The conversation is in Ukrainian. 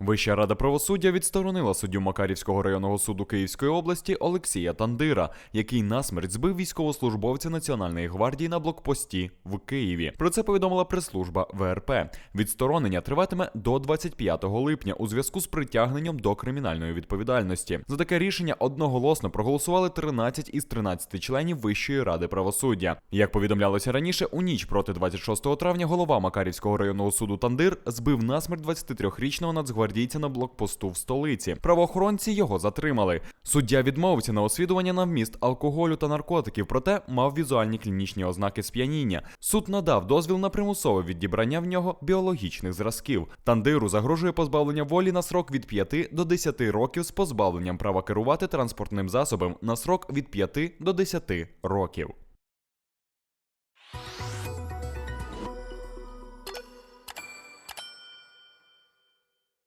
Вища рада правосуддя відсторонила суддю Макарівського районного суду Київської області Олексія Тандира, який насмерть збив військовослужбовця Національної гвардії на блокпості в Києві. Про це повідомила прес-служба ВРП. Відсторонення триватиме до 25 липня у зв'язку з притягненням до кримінальної відповідальності. За таке рішення одноголосно проголосували 13 із 13 членів Вищої ради правосуддя. Як повідомлялося раніше, у ніч проти 26 травня голова Макарівського районного суду Тандир збив насмерть 23-річного нацгвардійця на блокпосту в столиці. Правоохоронці його затримали. Суддя відмовився на освідування на вміст алкоголю та наркотиків, проте мав візуальні клінічні ознаки сп'яніння. Суд надав дозвіл на примусове відібрання в нього біологічних зразків. Тандиру загрожує позбавлення волі на срок від 5 до 10 років з позбавленням права керувати транспортним засобом на срок від 5 до 10 років.